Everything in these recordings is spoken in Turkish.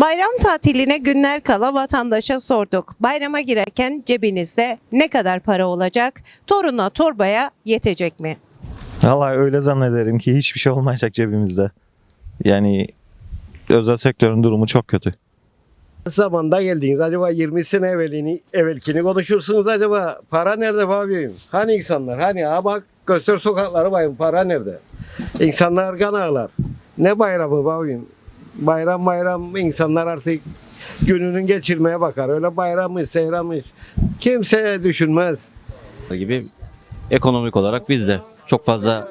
Bayram tatiline günler kala vatandaşa sorduk. Bayrama girerken cebinizde ne kadar para olacak? Toruna torbaya yetecek mi? Vallahi öyle zannederim ki hiçbir şey olmayacak cebimizde. Yani özel sektörün durumu çok kötü. zamanda geldiniz. Acaba 20 sene evvelini, evvelkini konuşursunuz acaba. Para nerede babim? Hani insanlar? Hani ha bak göster sokakları bayım. Para nerede? İnsanlar kan ağlar. Ne bayramı babim? Bayram bayram insanlar artık gününün geçirmeye bakar. Öyle bayrammış, seyranmış. Kimse düşünmez. gibi ekonomik olarak biz de çok fazla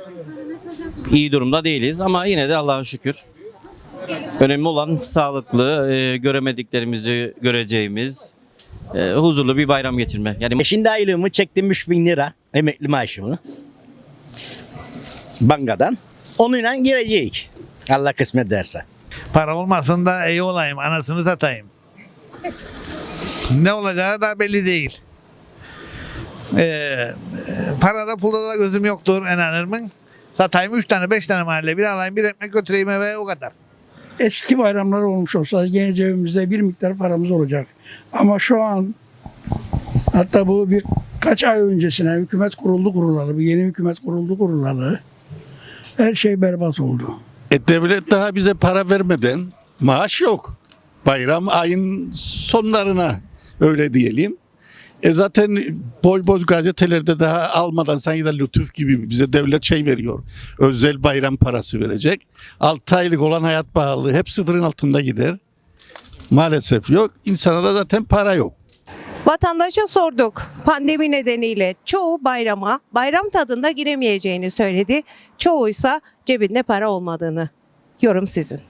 iyi durumda değiliz ama yine de Allah'a şükür. Önemli olan sağlıklı, e, göremediklerimizi göreceğimiz, e, huzurlu bir bayram geçirme. Yani Şimdi aylığımı çektim 3000 lira emekli maaşımı. Bankadan. Onunla girecek. Allah kısmet ederse. Para olmasın da iyi olayım, anasını satayım. ne olacağı da belli değil. Ee, parada pulda da gözüm yoktur enanırmın. Satayım 3 tane 5 tane mahalle bir alayım bir ekmek götüreyim eve o kadar. eski bayramlar olmuş olsa yine cebimizde bir miktar paramız olacak. Ama şu an hatta bu bir kaç ay öncesine hükümet kuruldu kurulalı, bu yeni hükümet kuruldu kurulalı. Her şey berbat oldu. E devlet daha bize para vermeden maaş yok. Bayram ayın sonlarına öyle diyelim. E zaten boy boy gazetelerde daha almadan sanki de lütuf gibi bize devlet şey veriyor. Özel bayram parası verecek. 6 aylık olan hayat pahalılığı hep sıfırın altında gider. Maalesef yok. İnsana da zaten para yok. Vatandaşa sorduk. Pandemi nedeniyle çoğu bayrama bayram tadında giremeyeceğini söyledi. Çoğuysa cebinde para olmadığını. Yorum sizin.